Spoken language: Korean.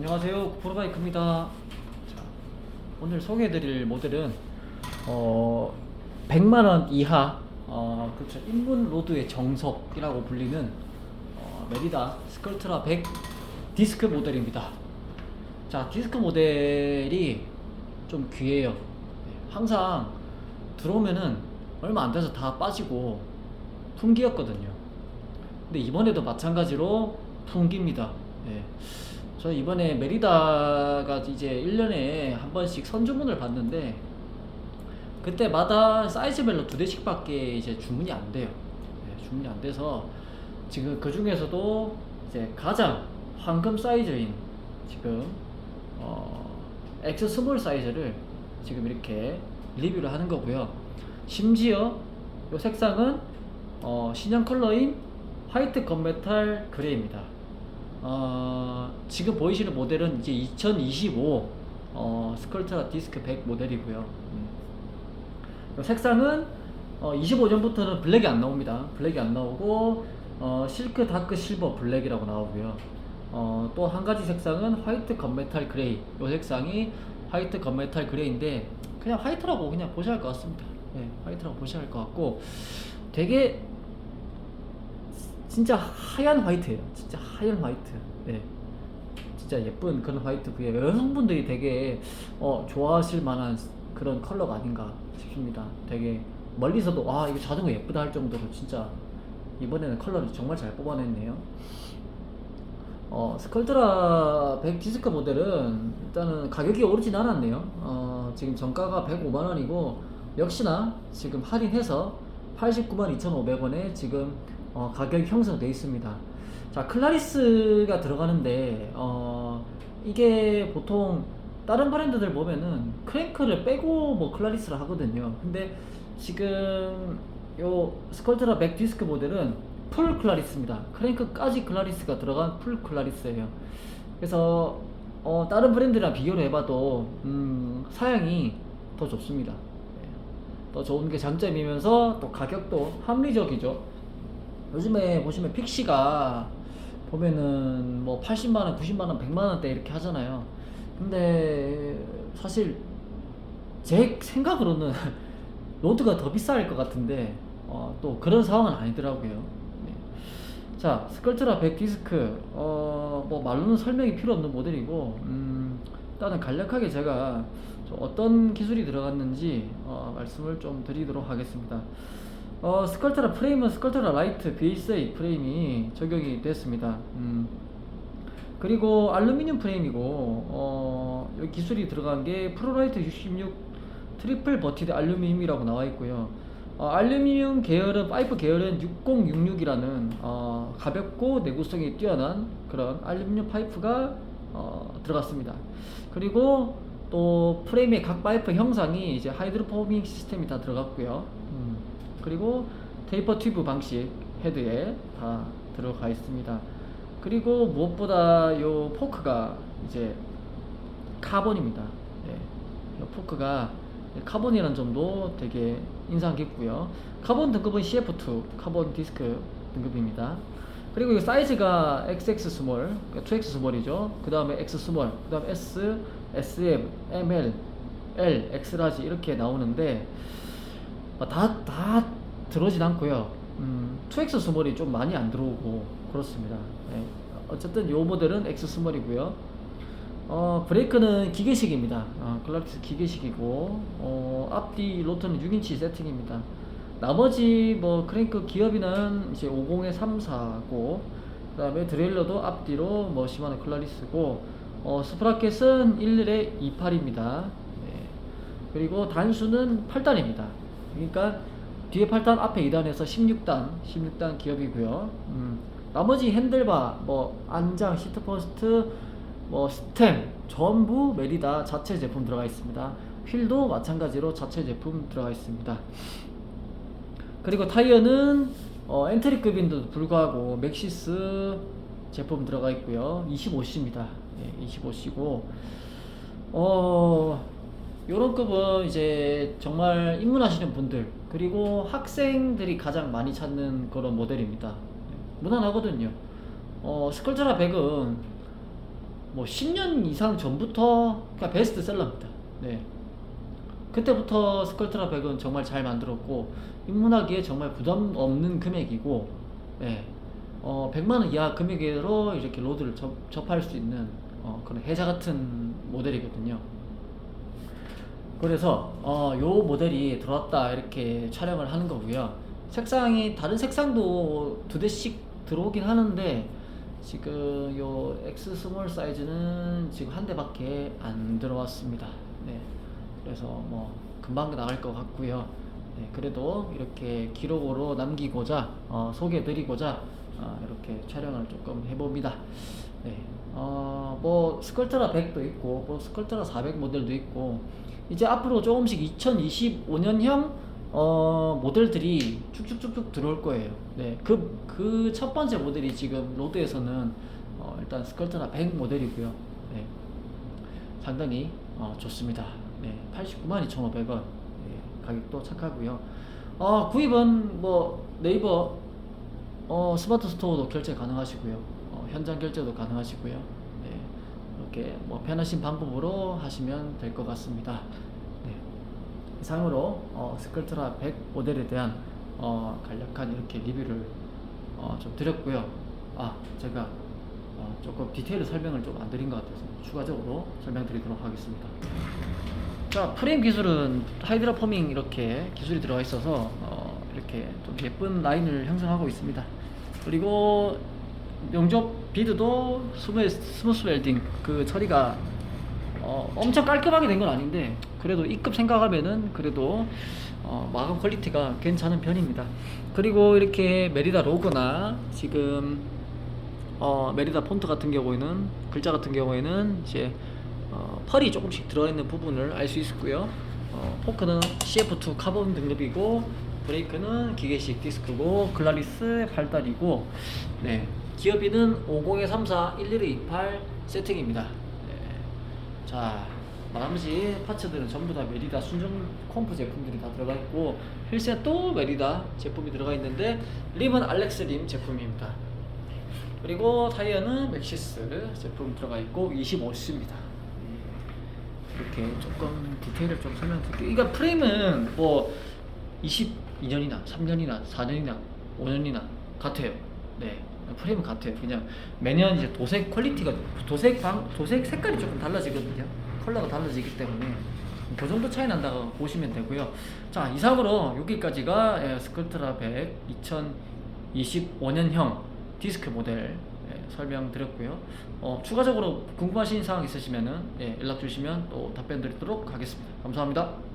안녕하세요. 프로바이크입니다. 자, 오늘 소개해드릴 모델은 어, 100만원 이하 어, 그렇죠. 인문 로드의 정석이라고 불리는 어, 메리다 스컬트라 100 디스크 모델입니다. 자 디스크 모델이 좀 귀해요. 네, 항상 들어오면은 얼마 안 돼서 다 빠지고 품귀였거든요. 근데 이번에도 마찬가지로 품귀입니다. 네. 저 이번에 메리다가 이제 1년에 한 번씩 선주문을 받는데 그때마다 사이즈별로 두 대씩밖에 이제 주문이 안 돼요. 네, 주문이 안 돼서 지금 그 중에서도 이제 가장 황금 사이즈인 지금 어, X 스몰 사이즈를 지금 이렇게 리뷰를 하는 거고요. 심지어 이 색상은 어, 신형 컬러인 화이트 건메탈 그레이입니다. 어, 지금 보이시는 모델은 이제 2025 어, 스컬트라 디스크 100 모델이고요. 음. 이 색상은 어, 25년부터는 블랙이 안 나옵니다. 블랙이 안 나오고 어, 실크 다크 실버 블랙이라고 나오고요. 어, 또 한 가지 색상은 화이트 건메탈 그레이. 이 색상이 화이트 건메탈 그레이인데 그냥 화이트라고 그냥 보셔야 할 것 같습니다. 네, 화이트라고 보셔야 할 것 같고 되게 진짜 하얀 화이트예요. 진짜 하얀 화이트. 네. 진짜 예쁜 그런 화이트고요. 여성분들이 되게 어, 좋아하실 만한 그런 컬러가 아닌가 싶습니다. 되게 멀리서도 와 이거 자전거 예쁘다 할 정도로 진짜 이번에는 컬러를 정말 잘 뽑아냈네요. 어, 스컬트라 100 디스크 모델은 일단은 가격이 오르진 않았네요. 어, 지금 정가가 105만 원이고 역시나 지금 할인해서 89만 2,500원에 지금 어, 가격이 형성되어 있습니다. 자, 클라리스가 들어가는데 어, 이게 보통 다른 브랜드들 보면은 크랭크를 빼고 뭐 클라리스를 하거든요. 근데 지금 요 스컬트라 백 디스크 모델은 풀 클라리스입니다. 크랭크까지 클라리스가 들어간 풀 클라리스예요. 그래서 어, 다른 브랜드랑 비교를 해봐도 음, 사양이 더 좋습니다. 네. 더 좋은 게 장점이면서 또 가격도 합리적이죠. 요즘에 보시면 픽시가 보면은 뭐 80만원, 90만원, 100만원대 이렇게 하잖아요. 근데 사실 제 생각으로는 로드가 더 비쌀 것 같은데 어, 또 그런 상황은 아니더라고요. 네. 자, 스컬트라 100 디스크 어, 뭐 말로는 설명이 필요 없는 모델이고 음, 일단은 간략하게 제가 좀 어떤 기술이 들어갔는지 어, 말씀을 좀 드리도록 하겠습니다. 어, 스컬트라 프레임은 스컬트라 라이트 BSA 프레임이 적용이 됐습니다. 음, 그리고 알루미늄 프레임이고 어, 여기 기술이 들어간 게 프로라이트 66 트리플 버티드 알루미늄이라고 나와 있고요. 어, 알루미늄 계열은 파이프 계열은 6066이라는 어, 가볍고 내구성이 뛰어난 그런 알루미늄 파이프가 어, 들어갔습니다. 그리고 또 프레임의 각 파이프 형상이 이제 하이드로포밍 시스템이 다 들어갔고요. 음, 그리고 테이퍼 튜브 방식 헤드에 다 들어가 있습니다. 그리고 무엇보다 요 포크가 이제 카본입니다. 네. 요 포크가 카본이라는 점도 되게 인상 깊고요. 카본 등급은 CF2 카본 디스크 등급입니다. 그리고 이 사이즈가 XX 스몰, 그러니까 2X 스몰이죠. 그 다음에 X 스몰, 그 다음에 S, SM, ML, L, X 라지 이렇게 나오는데 어, 다, 다 들어오진 않고요. 음, 2X 스몰이 좀 많이 안 들어오고 그렇습니다. 네. 어쨌든 요 모델은 X 스몰이고요. 어, 브레이크는 기계식입니다. 어, 클락스 기계식이고 어, 앞뒤 로터는 6인치 세팅입니다. 나머지 뭐 크랭크 기업이는 이제 50에 3, 4고 그다음에 드레일러도 앞뒤로 뭐 시마노 클라리스고 어, 스프라켓은 11에 28입니다. 네. 그리고 단수는 8단입니다. 그러니까 뒤에 8단 앞에 2단에서 16단 16단 기업이고요. 음, 나머지 핸들바 뭐 안장 시트 포스트 뭐 스템 전부 메리다 자체 제품 들어가 있습니다. 휠도 마찬가지로 자체 제품 들어가 있습니다. 그리고 타이어는 어, 엔트리급인데도 불구하고 맥시스 제품 들어가 있고요. 25C입니다. 예, 25C고 어 요런 급은 이제 정말 입문하시는 분들 그리고 학생들이 가장 많이 찾는 그런 모델입니다. 예, 무난하거든요. 어, 스컬트라 100은 뭐 10년 이상 전부터 그냥 베스트셀러입니다. 네. 그때부터 스컬트라 백은 정말 잘 만들었고 입문하기에 정말 부담 없는 금액이고 예. 어, 100만 원 이하 금액으로 이렇게 로드를 접, 접할 수 있는 어, 그런 혜자 같은 모델이거든요. 그래서 어, 요 모델이 들어왔다 이렇게 촬영을 하는 거고요. 색상이 다른 색상도 두 대씩 들어오긴 하는데 지금 요 X 스몰 사이즈는 지금 한 대밖에 안 들어왔습니다. 네. 그래서 뭐 금방 나갈 것 같고요. 네, 그래도 이렇게 기록으로 남기고자 어, 소개해드리고자 어, 이렇게 촬영을 조금 해봅니다. 네. 어, 뭐 스컬트라 100도 있고 뭐 스컬트라 400 모델도 있고 이제 앞으로 조금씩 2025년형 어, 모델들이 쭉쭉쭉쭉 들어올 거예요. 네, 그 그 첫 번째 모델이 지금 로드에서는 어, 일단 스컬트라 100 모델이고요. 네, 상당히 어, 좋습니다. 네, 89만 2,500원 네, 가격도 착하고요. 어, 구입은 뭐 네이버 어, 스마트 스토어도 결제 가능하시고요. 어, 현장 결제도 가능하시고요. 네, 이렇게 뭐 편하신 방법으로 하시면 될 것 같습니다. 네. 이상으로 어, 스컬트라 100 모델에 대한 어, 간략한 이렇게 리뷰를 어, 좀 드렸고요. 아, 제가 어, 조금 디테일 설명을 좀 안 드린 것 같아서 추가적으로 설명드리도록 하겠습니다. 자, 프레임 기술은 하이드라 포밍 이렇게 기술이 들어가 있어서 어, 이렇게 좀 예쁜 라인을 형성하고 있습니다. 그리고 용접 비드도 스무, 스무스 웰딩 그 처리가 어, 엄청 깔끔하게 된 건 아닌데 그래도 E급 생각하면은 그래도 어, 마감 퀄리티가 괜찮은 편입니다. 그리고 이렇게 메리다 로고나 지금 어, 메리다 폰트 같은 경우에는 글자 같은 경우에는 이제 어, 펄이 조금씩 들어있는 부분을 알 수 있고요. 어, 포크는 CF2 카본 등급이고 브레이크는 기계식 디스크고 글라리스 8달이고 네, 기어비는 50-34 1128 세팅입니다. 네. 자 나머지 파츠들은 전부 다 메리다 순정 컴프 제품들이 다 들어가 있고 휠셋 또 메리다 제품이 들어가 있는데 림은 알렉스 림 제품입니다. 그리고 타이어는 맥시스 제품 들어가 있고 25C입니다. 이렇게 조금 디테일을 좀 설명드릴게요. 이거 프레임은 뭐 22년이나 3년이나 4년이나 5년이나 같아요. 네. 프레임은 같아요. 그냥 매년 이제 도색 퀄리티가 도색 방 도색 색깔이 조금 달라지거든요. 컬러가 달라지기 때문에 그 정도 차이 난다고 보시면 되고요. 자 이상으로 여기까지가 예, 스컬트라 100 2025년형 디스크 모델 예, 설명드렸고요. 어, 추가적으로 궁금하신 사항 있으시면은 예, 연락 주시면 또 답변 드리도록 하겠습니다. 감사합니다.